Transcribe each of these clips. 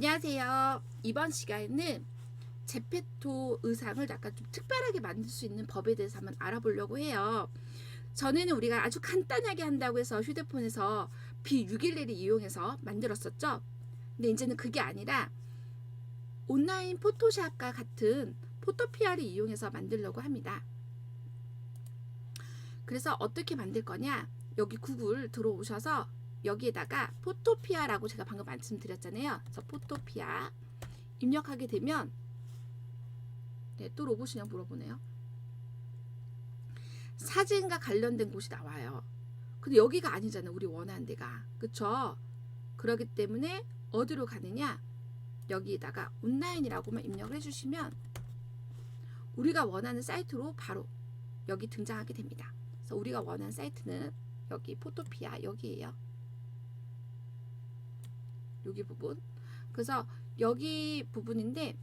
안녕하세요. 이번 시간에는 제페토 의상을 약간 좀 특별하게 만들 수 있는 법에 대해서 한번 알아보려고 해요. 전에는 우리가 아주 간단하게 한다고 해서 휴대폰에서 B611을 이용해서 만들었었죠. 근데 이제는 그게 아니라 온라인 포토샵과 같은 포토피아를 이용해서 만들려고 합니다. 그래서 어떻게 만들 거냐? 여기 구글 들어오셔서 여기에다가 포토피아라고 제가 방금 말씀드렸잖아요. 그래서 포토피아 입력하게 되면 네, 또 로봇이냐 물어보네요. 사진과 관련된 곳이 나와요. 근데 여기가 아니잖아요. 우리 원하는 데가. 그쵸? 그러기 때문에 어디로 가느냐? 여기에다가 온라인이라고만 입력을 해주시면 우리가 원하는 사이트로 바로 여기 등장하게 됩니다. 그래서 우리가 원하는 사이트는 여기 포토피아 여기에요. 여기 부분. 그래서 여기 부분인데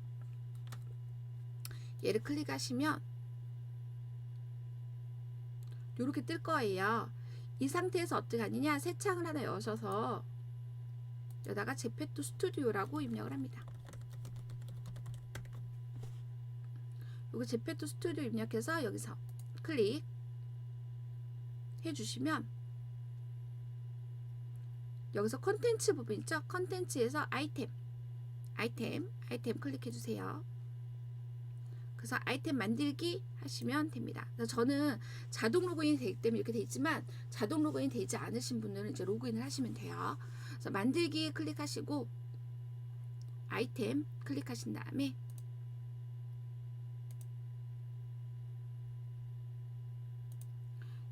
얘를 클릭하시면 이렇게 뜰 거예요. 이 상태에서 어떻게 하느냐? 새 창을 하나 여셔서 여기다가 제페토 스튜디오라고 입력을 합니다. 여기 제페토 스튜디오 입력해서 여기서 클릭 해주시면 여기서 컨텐츠 부분 있죠? 컨텐츠에서 아이템 아이템 아이템 클릭해 주세요. 그래서 아이템 만들기 하시면 됩니다. 저는 자동 로그인이 되기 때문에 이렇게 돼 있지만 자동 로그인 되지 않으신 분들은 이제 로그인을 하시면 돼요. 그래서 만들기 클릭하시고 아이템 클릭하신 다음에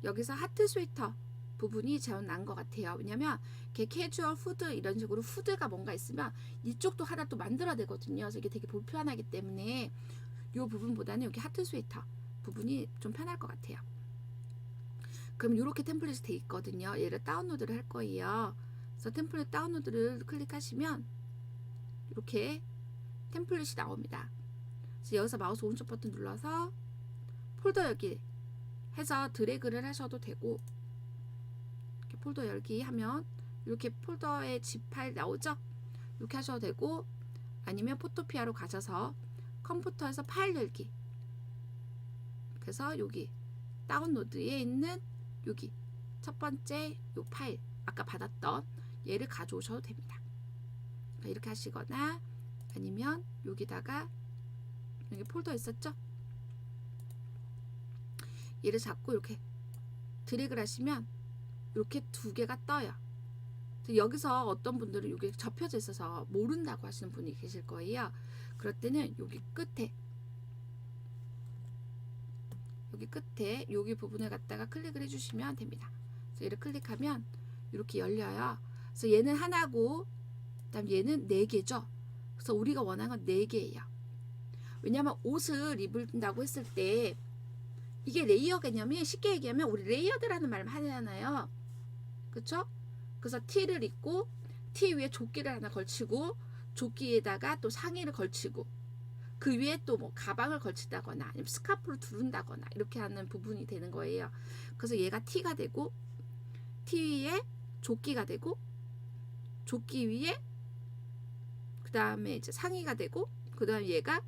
여기서 하트 스웨터 부분이 나은 것 같아요. 왜냐면 이렇게 캐주얼 후드 이런 식으로 후드가 뭔가 있으면 이쪽도 하나 또 만들어야 되거든요. 그래서 이게 되게 불편하기 때문에 이 부분보다는 여기 하트 스웨터 부분이 좀 편할 것 같아요. 그럼 이렇게 템플릿이 돼 있거든요. 얘를 다운로드를 할 거예요. 그래서 템플릿 다운로드를 클릭하시면 이렇게 템플릿이 나옵니다. 그래서 여기서 마우스 오른쪽 버튼 눌러서 폴더 여기 해서 드래그를 하셔도 되고 폴더 열기 하면 이렇게 폴더에 zip 파일 나오죠? 이렇게 하셔도 되고 아니면 포토피아로 가셔서 컴퓨터에서 파일 열기 그래서 여기 다운로드에 있는 여기 첫 번째 요 파일 아까 받았던 얘를 가져오셔도 됩니다. 그러니까 이렇게 하시거나 아니면 여기다가 여기 폴더 있었죠? 얘를 잡고 이렇게 드래그를 하시면 이렇게 두 개가 떠요. 여기서 어떤 분들은 이게 접혀져 있어서 모른다고 하시는 분이 계실 거예요. 그럴 때는 여기 끝에 여기 끝에 여기 부분을 갖다가 클릭을 해주시면 됩니다. 그래서 얘를 클릭하면 이렇게 열려요. 그래서 얘는 하나고 그다음 얘는 네 개죠. 그래서 우리가 원하는 건 네 개예요. 왜냐하면 옷을 입는다고 했을 때 이게 레이어 개념이 쉽게 얘기하면 우리 레이어드라는 말을 하잖아요. 그쵸? 그래서 티를 입고 티 위에 조끼를 하나 걸치고 조끼에다가 또 상의를 걸치고 그 위에 또 뭐 가방을 걸친다거나 아니면 스카프를 두른다거나 이렇게 하는 부분이 되는 거예요. 그래서 얘가 티가 되고 티 위에 조끼가 되고 조끼 위에 그 다음에 이제 상의가 되고 그 다음에 얘가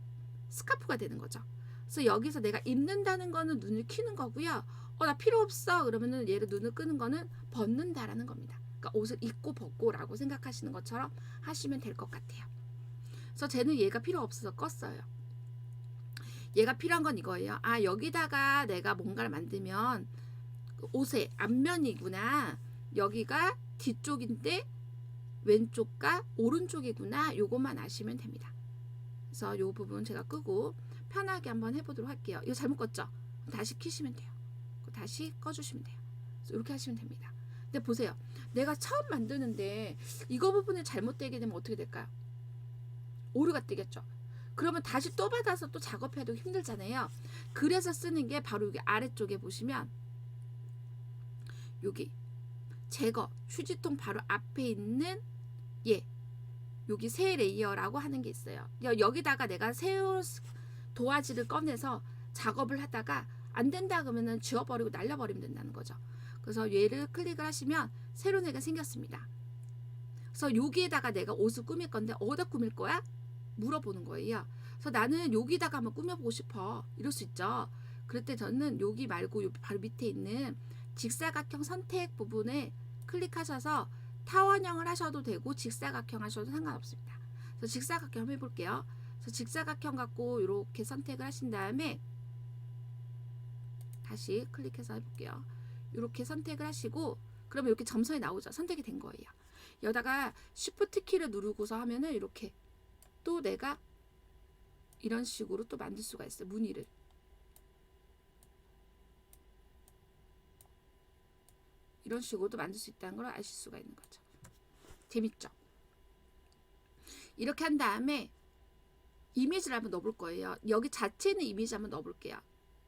스카프가 되는 거죠. 그래서 여기서 내가 입는다는 거는 눈을 키는 거고요. 어, 나 필요 없어. 그러면은 얘를 눈을 끄는 거는 벗는다라는 겁니다. 그러니까 옷을 입고 벗고라고 생각하시는 것처럼 하시면 될 것 같아요. 그래서 쟤는 얘가 필요 없어서 껐어요. 얘가 필요한 건 이거예요. 아, 여기다가 내가 뭔가를 만들면 그 옷의 앞면이구나. 여기가 뒤쪽인데 왼쪽과 오른쪽이구나. 요것만 아시면 됩니다. 그래서 요 부분 제가 끄고 편하게 한번 해보도록 할게요. 이거 잘못 껐죠? 다시 키시면 돼요. 다시 꺼주시면 돼요. 이렇게 하시면 됩니다. 근데 보세요. 내가 처음 만드는데 이거 부분이 잘못되게 되면 어떻게 될까요? 오류가 뜨겠죠. 그러면 다시 또 받아서 또 작업해도 힘들잖아요. 그래서 쓰는 게 바로 여기 아래쪽에 보시면 여기 제거 휴지통 바로 앞에 있는 예 여기 새 레이어라고 하는 게 있어요. 여기다가 내가 새 도화지를 꺼내서 작업을 하다가 안 된다 그러면은 지워버리고 날려버리면 된다는 거죠. 그래서 얘를 클릭을 하시면 새로운 애가 생겼습니다. 그래서 여기에다가 내가 옷을 꾸밀 건데 어디다 꾸밀 거야? 물어보는 거예요. 그래서 나는 여기다가 한번 꾸며보고 싶어. 이럴 수 있죠. 그럴 때 저는 여기 말고 요 바로 밑에 있는 직사각형 선택 부분에 클릭하셔서 타원형을 하셔도 되고 직사각형 하셔도 상관없습니다. 그래서 직사각형 해볼게요. 그래서 직사각형 갖고 이렇게 선택을 하신 다음에 다시 클릭해서 해볼게요. 이렇게 선택을 하시고 그러면 이렇게 점선이 나오죠. 선택이 된 거예요. 여기다가 Shift 키를 누르고서 하면은 이렇게 또 내가 이런 식으로 또 만들 수가 있어요. 무늬를. 이런 식으로도 만들 수 있다는 걸 아실 수가 있는 거죠. 재밌죠? 이렇게 한 다음에 이미지를 한번 넣어볼 거예요. 여기 자체에 있는 이미지 한번 넣어볼게요.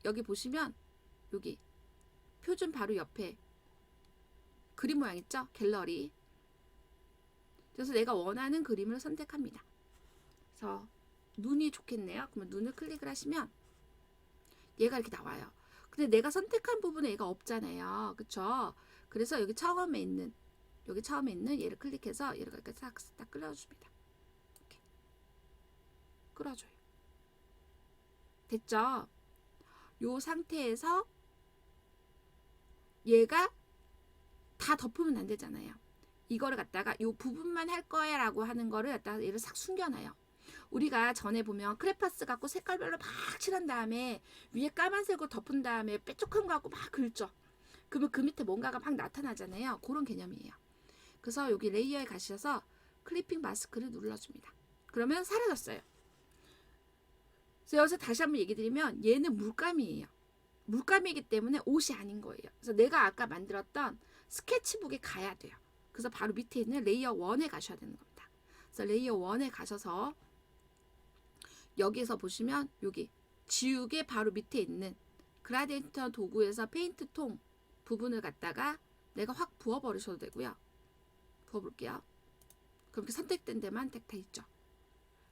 여기 보시면 여기 표준 바로 옆에 그림 모양 있죠? 갤러리. 그래서 내가 원하는 그림을 선택합니다. 그래서 눈이 좋겠네요. 그러면 눈을 클릭을 하시면 얘가 이렇게 나와요. 근데 내가 선택한 부분에 얘가 없잖아요. 그쵸? 그래서 여기 처음에 있는 여기 처음에 있는 얘를 클릭해서 얘를 이렇게 싹딱 끌어줍니다. 이렇게 끌어줘요. 됐죠? 요 상태에서 얘가 다 덮으면 안 되잖아요. 이거를 갖다가 요 부분만 할 거야라고 하는 거를 갖다가 얘를 싹 숨겨놔요. 우리가 전에 보면 크레파스 갖고 색깔별로 막 칠한 다음에 위에 까만색으로 덮은 다음에 뾰족한 거 갖고 막 긁죠. 그러면 그 밑에 뭔가가 막 나타나잖아요. 그런 개념이에요. 그래서 여기 레이어에 가셔서 클리핑 마스크를 눌러줍니다. 그러면 사라졌어요. 그래서 여기서 다시 한번 얘기 드리면 얘는 물감이에요. 물감이기 때문에 옷이 아닌 거예요. 그래서 내가 아까 만들었던 스케치북에 가야 돼요. 그래서 바로 밑에 있는 레이어 1에 가셔야 되는 겁니다. 그래서 레이어 1에 가셔서 여기에서 보시면 여기 지우개 바로 밑에 있는 그라디엔트 도구에서 페인트 통 부분을 갖다가 내가 확 부어버리셔도 되고요. 부어볼게요. 그럼 이렇게 선택된 데만 딱다 있죠.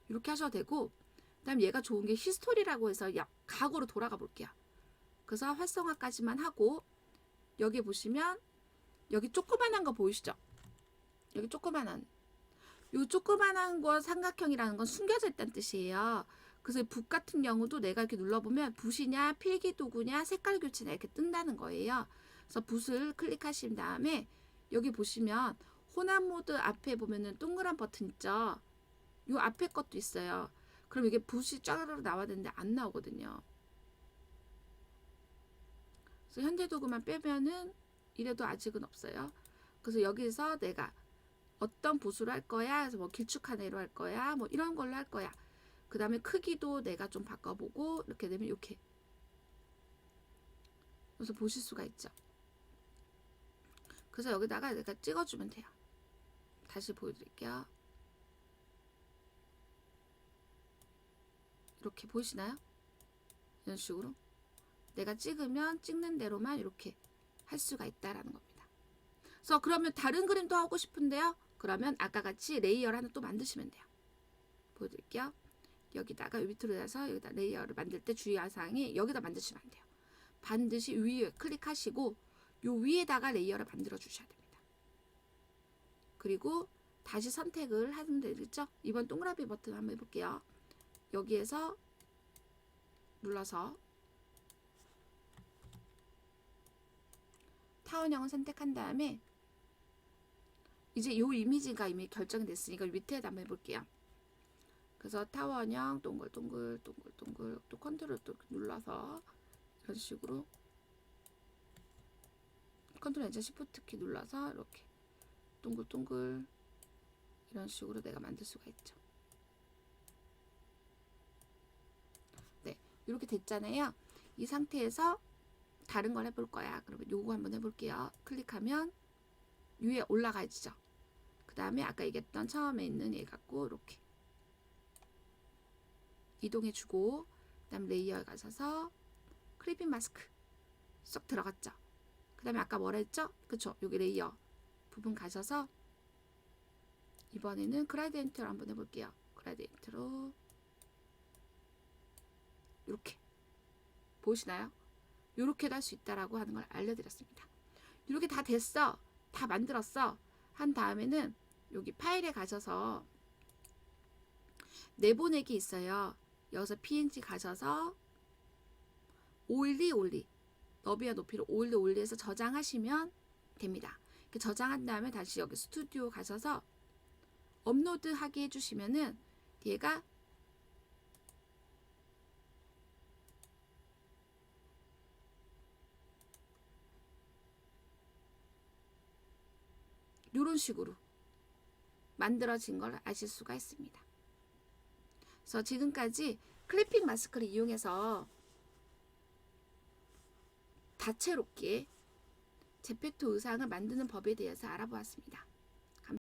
이렇게 하셔도 되고 그다음 얘가 좋은 게 히스토리라고 해서 야, 과거로 돌아가 볼게요. 그래서 활성화까지만 하고 여기 보시면 여기 조그만한 거 보이시죠? 여기 조그만한 요 조그만한 거 삼각형이라는 건 숨겨져 있다는 뜻이에요. 그래서 붓 같은 경우도 내가 이렇게 눌러보면 붓이냐 필기 도구냐 색깔 교체냐 이렇게 뜬다는 거예요. 그래서 붓을 클릭하신 다음에 여기 보시면 혼합 모드 앞에 보면은 동그란 버튼 있죠. 요 앞에 것도 있어요. 그럼 이게 붓이 쫙 나와야 되는데 안 나오거든요. 그래서 현재 도구만 빼면은 이래도 아직은 없어요. 그래서 여기서 내가 어떤 붓으로 할 거야. 그래서 뭐 길쭉한 애로 할 거야. 뭐 이런 걸로 할 거야. 그 다음에 크기도 내가 좀 바꿔보고 이렇게 되면 이렇게 그래서 보실 수가 있죠. 그래서 여기다가 내가 찍어주면 돼요. 다시 보여드릴게요. 이렇게 보이시나요? 이런 식으로 내가 찍으면 찍는 대로만 이렇게 할 수가 있다라는 겁니다. 그래서 그러면 다른 그림도 하고 싶은데요. 그러면 아까 같이 레이어를 하나 또 만드시면 돼요. 보여드릴게요. 여기다가 밑으로 해서 여기다 레이어를 만들 때 주의사항이 여기다 만드시면 안 돼요. 반드시 위에 클릭하시고 요 위에다가 레이어를 만들어 주셔야 됩니다. 그리고 다시 선택을 하면 되겠죠? 이번 동그라미 버튼 한번 해볼게요. 여기에서 눌러서 타원형을 선택한 다음에 이제 요 이미지가 이미 결정이 됐으니까 밑에다 한번 해볼게요. 그래서 타원형 동글 동글 동글 동글 또 컨트롤 또 눌러서 이런 식으로 컨트롤 이제 시프트 키 눌러서 이렇게 동글 동글 이런 식으로 내가 만들 수가 있죠. 네, 이렇게 됐잖아요. 이 상태에서 다른 걸 해볼 거야. 그러면 요거 한번 해볼게요. 클릭하면 위에 올라가지죠. 그 다음에 아까 얘기했던 처음에 있는 얘 갖고 이렇게 이동해주고 그 다음 레이어에 가셔서 크리핑 마스크 쏙 들어갔죠. 그 다음에 아까 뭐라 했죠? 그쵸? 여기 레이어 부분 가셔서 이번에는 그라디엔트로 한번 해볼게요. 그라디엔트로 이렇게 보이시나요? 이렇게도 할 수 있다라고 하는 걸 알려드렸습니다. 이렇게 다 됐어. 다 만들었어. 한 다음에는 여기 파일에 가셔서 내보내기 있어요. 여기서 png 가셔서 올리 올리 너비와 높이를 올리 올리해서 저장하시면 됩니다. 저장한 다음에 다시 여기 스튜디오 가셔서 업로드 하게 해주시면은 얘가 이런 식으로 만들어진 걸 아실 수가 있습니다. 그래서 지금까지 클리핑 마스크를 이용해서 다채롭게 제페토 의상을 만드는 법에 대해서 알아보았습니다.